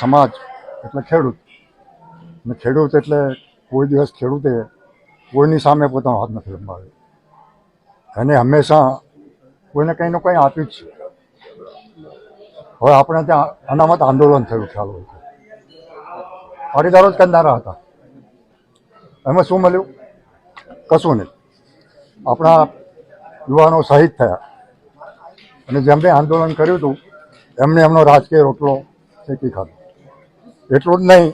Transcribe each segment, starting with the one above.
સમાજ, એટલે ખેડૂત. અને ખેડૂત એટલે કોઈ દિવસ ખેડૂતે કોઈની સામે પોતાનો હાથ નથી લંબાવ્યો. એને હંમેશા કોઈને કંઈ ને કંઈ આપ્યું જ છે. હવે આપણે ત્યાં અનામત આંદોલન થયું, ખ્યાલ હોય તો. પાટીદારો જ કરનારા હતા. એમાં શું મળ્યું? કશું નહીં. આપણા યુવાનો શહીદ થયા. અને જેમણે આંદોલન કર્યું હતું એમણે એમનો રાજકીય રોટલો શેકી ખાધો. એટલું જ નહીં,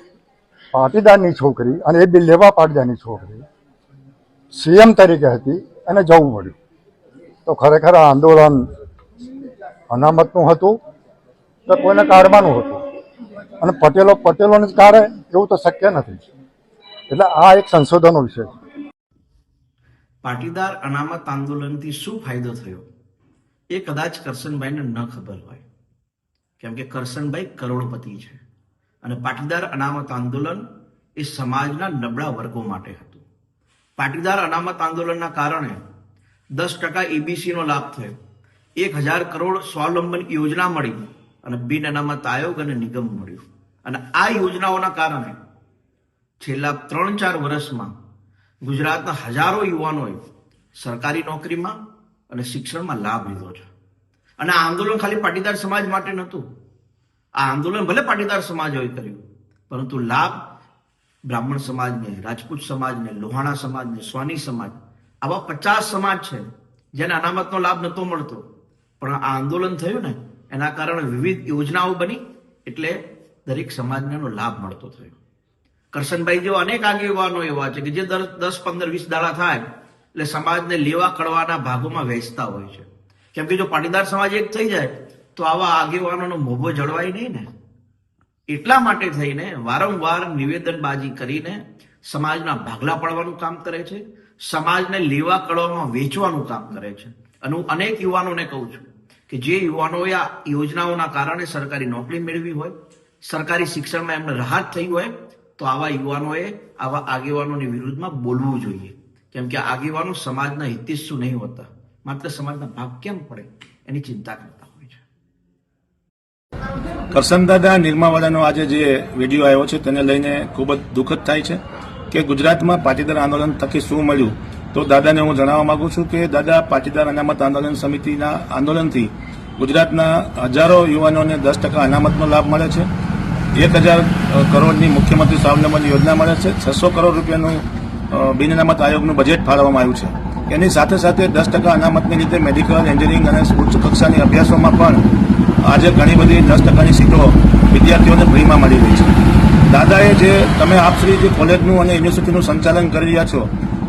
પાટીદારની છોકરી અને એ બી લેવા પાટીદારની છોકરી, સીએમ તરીકે હતી, એને જવું મળ્યું તો ખરેખર આ આંદોલન અનામતનું હતું તો કોઈને કાઢવાનું હતું? અને પટેલો, પટેલોને જ કાઢે એવું તો શક્ય નથી. એટલે આ એક સંશોધનનો વિષય પાટીદાર અનામત આંદોલનથી શું ફાયદો થયો? એ કદાચ કરશનભાઈને ન ખબર હોય. કેમ કે કરશનભાઈ કરોડપતિ છે. અને પાટીદાર અનામત આંદોલન એ સમાજના નબળા વર્ગો માટે હતું. પાટીદાર અનામત આંદોલનના કારણે દસ ટકા એબીસીનો લાભ થયો. એક હજાર કરોડ સ્વાવલંબન યોજના મળી અને બિન અનામત આયોગ અને નિગમ મળ્યું. અને આ યોજનાઓના કારણે છેલ્લા ત્રણ ચાર વર્ષમાં ગુજરાતના હજારો યુવાનોએ સરકારી નોકરીમાં અને શિક્ષણમાં લાભ લીધો છે. અને આ આંદોલન ખાલી પાટીદાર સમાજ માટે નહોતું. આ આંદોલન ભલે પાટીદાર સમાજોએ કર્યું, પરંતુ લાભ બ્રાહ્મણ સમાજને, રાજપૂત સમાજને, લોહાણા સમાજને, સ્વાની સમાજ, આવા પચાસ સમાજ છે, જેને અનામતનો લાભ નહોતો મળતો. પણ આ આંદોલન થયું ને, એના કારણે વિવિધ યોજનાઓ બની, એટલે દરેક સમાજને એનો લાભ મળતો થયો. કરશનભાઈ જેવા અનેક આગેવાનો એવા છે કે જે દર દસ, પંદર, વીસ દાડા થાય, એટલે સમાજને લેવા, કડવાના ભાગોમાં વહેંચતા હોય છે. કેમ કે જો પાટીદાર સમાજ એક થઈ જાય તો આવા આગેવાનોનો મોભો જળવાય નહીં ને? એટલા માટે થઈને વારંવાર નિવેદનબાજી કરીને સમાજના ભાગલા પાડવાનું કામ કરે છે, સમાજને લેવા કડવામાં વેચવાનું કામ કરે છે. અને હું અનેક યુવાનોને કહું છું કે જે યુવાનોએ આ યોજનાઓના કારણે સરકારી નોકરી મેળવી હોય, સરકારી શિક્ષણમાં એમને રાહત થઈ હોય, તો આવા યુવાનોએ આવા આગેવાનોની વિરુદ્ધમાં બોલવું જોઈએ. કેમ કે આગેવાનો સમાજના હિતેશુ નહીં હોતા. માત્ર સમાજના ભાગ કેમ પડે એની ચિંતા કરતા. કરસનદાદા નિર્માવાળાનો આજે જે વીડિયો આવ્યો છે, તેને લઈને ખૂબ જ દુઃખદ થાય છે કે ગુજરાતમાં પાટીદાર આંદોલન થકી શું મળ્યું? તો દાદાને હું જણાવવા માંગુ છું કે દાદા પાટીદાર અનામત આંદોલન સમિતિના આંદોલનથી ગુજરાતના હજારો યુવાનોને દસ ટકા અનામતનો લાભ મળે છે. એક હજાર કરોડની મુખ્યમંત્રી સ્વાવલંબન યોજના મળે છે. છસો કરોડ રૂપિયાનું બિન અનામત આયોગનું બજેટ ફાળવવામાં આવ્યું છે. એની સાથે સાથે દસ ટકા અનામતની રીતે મેડિકલ એન્જિનિયરિંગ અને ઉચ્ચ કક્ષાની અભ્યાસોમાં પણ આજે ઘણી બધી દસ ટકાની સીટો વિદ્યાર્થીઓને ફ્રીમાં મળી રહી છે. દાદાએ જે તમે આપશ્રી જે કોલેજનું અને યુનિવર્સિટીનું સંચાલન કરી રહ્યા છો,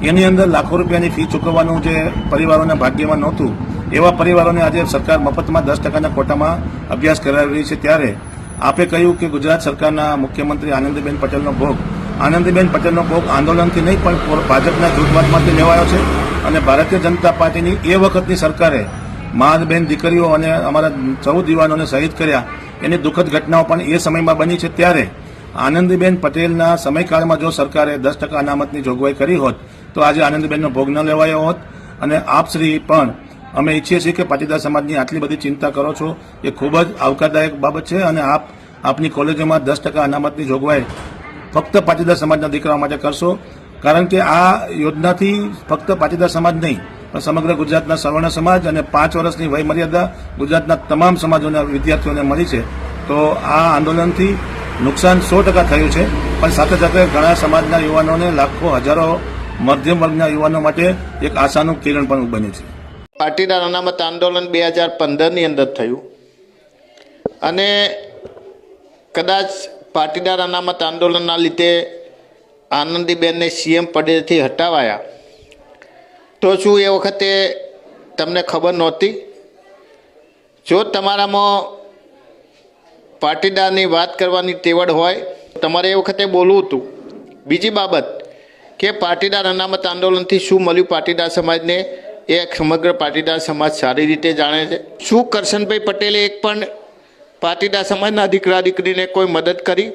એની અંદર લાખો રૂપિયાની ફી ચૂકવવાનું જે પરિવારોના ભાગ્યમાં નહોતું, એવા પરિવારોને આજે સરકાર મફતમાં દસ ટકાના કોટામાં અભ્યાસ કરાવી રહી છે. ત્યારે આપે કહ્યું કે ગુજરાત સરકારના મુખ્યમંત્રી આનંદીબેન પટેલનો ભોગ. આનંદીબેન પટેલનો ભોગ આંદોલનથી નહીં, પણ ભાજપના જૂથવાદમાંથી લેવાયો છે. અને ભારતીય જનતા પાર્ટીની એ વખતની સરકારે મહાબેન દીકરીઓ અને અમારા ચૌદ યુવાનોને શહીદ કર્યા. એની દુઃખદ ઘટનાઓ પણ એ સમયમાં બની છે ત્યારે. આનંદીબેન પટેલના સમયકાળમાં જો સરકારે દસ ટકા અનામતની જોગવાઈ કરી હોત, તો આજે આનંદીબેનનો ભોગ ન લેવાયો હોત. અને આપશ્રી પણ અમે ઈચ્છીએ છીએ કે પાટીદાર સમાજની આટલી બધી ચિંતા કરો છો, એ ખૂબ જ આવકારદાયક બાબત છે અને આપ, આપની કોલેજોમાં દસ ટકા અનામતની જોગવાઈ ફક્ત પાટીદાર સમાજના દીકરાઓ માટે કરશો. કારણ કે આ યોજનાથી ફક્ત પાટીદાર સમાજ નહીં સમગ્ર ગુજરાતના સવર્ણ સમાજ અને પાંચ વર્ષની વય મર્યાદા ગુજરાતના તમામ સમાજોના, વિદ્યાર્થીઓને મળી છે. તો આ આંદોલનથી નુકસાન સો ટકા થયું છે. પણ સાથે સાથે ઘણા સમાજના યુવાનોને લાખો હજારો મધ્યમ વર્ગના યુવાનો માટે એક આશાનું કિરણ પણ બન્યું છે. પાટીદાર અનામત આંદોલન બે હજાર પંદરની અંદર થયું. અને કદાચ પાટીદાર અનામત આંદોલનના લીધે આનંદીબેનને સીએમ પદેથી હટાવાયા. તો શું એ વખતે તમને ખબર નહોતી? જો તમારામાં પાટીદારની વાત કરવાની તેવડ હોય તમારે એ વખતે બોલવું હતું. બીજી બાબત કે પાટીદાર અનામત આંદોલનથી શું મળ્યું? પાટીદાર સમાજને એ સમગ્ર પાટીદાર સમાજ સારી રીતે જાણે છે. શું કરશનભાઈ પટેલે એક પણ પાટીદાર સમાજના દીકરા દીકરીને કોઈ મદદ કરી?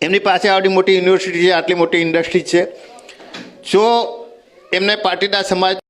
એમની પાસે આવડી મોટી યુનિવર્સિટી છે, આટલી મોટી ઇન્ડસ્ટ્રી છે. જો એમને પાટીદાર સમાજ